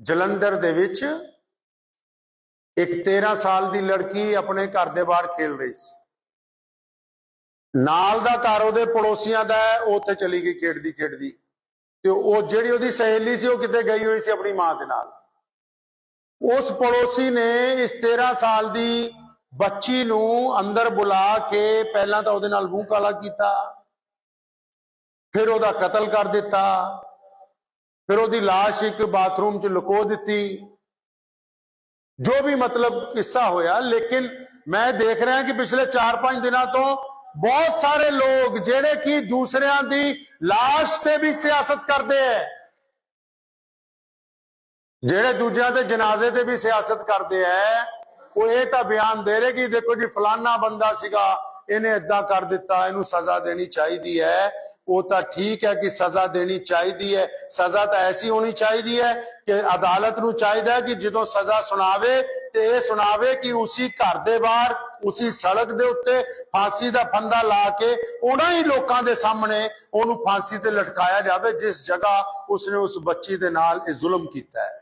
ਜਲੰਧਰ ਦੇ ਵਿੱਚ ਇੱਕ 13 ਸਾਲ ਦੀ ਲੜਕੀ ਆਪਣੇ ਘਰ ਦੇ ਬਾਹਰ ਖੇਲ ਰਹੀ ਸੀ। ਨਾਲ ਦਾ ਘਰ ਉਹਦੇ ਪੜੋਸੀਆਂ ਦਾ ਉਹ ਉੱਥੇ ਚਲੀ ਗਈ ਖੇਡਦੀ ਖੇਡਦੀ। ਤੇ ਉਹ ਜਿਹੜੀ ਉਹਦੀ ਸਹੇਲੀ ਸੀ, ਉਹ ਕਿਤੇ ਗਈ ਹੋਈ ਸੀ ਆਪਣੀ ਮਾਂ ਦੇ ਨਾਲ। ਉਸ ਪੜੋਸੀ ਨੇ ਇਸ 13 ਸਾਲ ਦੀ ਬੱਚੀ ਨੂੰ ਅੰਦਰ ਬੁਲਾ ਕੇ ਪਹਿਲਾਂ ਤਾਂ ਉਹਦੇ ਨਾਲ ਮੂੰਹ ਕਾਲਾ ਕੀਤਾ, ਫਿਰ ਉਹਦਾ ਕਤਲ ਕਰ ਦਿੱਤਾ। ਫਿਰ ਉਹਦੀ লাশ ਇੱਕ ਬਾਥਰੂਮ 'ਚ ਲੁਕੋ ਦਿੱਤੀ ਜੋ ਵੀ ਮਤਲਬ ਕਿੱਸਾ ਹੋਇਆ ਲੇਕਿਨ ਮੈਂ ਦੇਖ ਰਿਹਾ ਕਿ ਪਿਛਲੇ 4-5 ਦਿਨਾਂ ਤੋਂ ਬਹੁਤ ਸਾਰੇ ਲੋਕ ਜਿਹੜੇ ਕਿ ਦੂਸਰਿਆਂ ਦੀ লাশ ਤੇ ਵੀ ਸਿਆਸਤ ਕਰਦੇ ਐ ਜਿਹੜੇ ਦੂਜਿਆਂ ਦੇ ਜਨਾਜ਼ੇ ਤੇ ਵੀ ਸਿਆਸਤ ਕਰਦੇ ਐ ਉਹ ਇਹ ਤਾਂ ਬਿਆਨ ਦੇ ਰਹੇ ਕਿ ਦੇਖੋ ਜੀ ਫਲਾਨਾ ਬੰਦਾ ਸੀਗਾ ਇਹਨੇ ਇਦਾਂ ਕਰ ਦਿੱਤਾ, ਇਹਨੂੰ ਸਜ਼ਾ ਦੇਣੀ ਚਾਹੀਦੀ ਹੈ। ਉਹ ਤਾਂ ਠੀਕ ਹੈ ਕਿ ਸਜ਼ਾ ਦੇਣੀ ਚਾਹੀਦੀ ਹੈ। ਸਜ਼ਾ ਤਾਂ ਐਸੀ ਹੋਣੀ ਚਾਹੀਦੀ ਹੈ ਕਿ ਅਦਾਲਤ ਨੂੰ ਚਾਹੀਦਾ ਹੈ ਕਿ ਜਦੋਂ ਸਜ਼ਾ ਸੁਣਾਵੇ ਤੇ ਇਹ ਸੁਣਾਵੇ ਕਿ ਉਸੇ ਘਰ ਦੇ ਬਾਹਰ, ਉਸੇ ਸੜਕ ਦੇ ਉੱਤੇ ਫਾਂਸੀ ਦਾ ਫੰਦਾ ਲਾ ਕੇ ਉਹਨਾਂ ਹੀ ਲੋਕਾਂ ਦੇ ਸਾਹਮਣੇ ਉਹਨੂੰ ਫਾਂਸੀ ਤੇ ਲਟਕਾਇਆ ਜਾਵੇ, ਜਿਸ ਜਗ੍ਹਾ ਉਸਨੇ ਉਸ ਬੱਚੀ ਦੇ ਨਾਲ ਇਹ ਜ਼ੁਲਮ ਕੀਤਾ ਹੈ।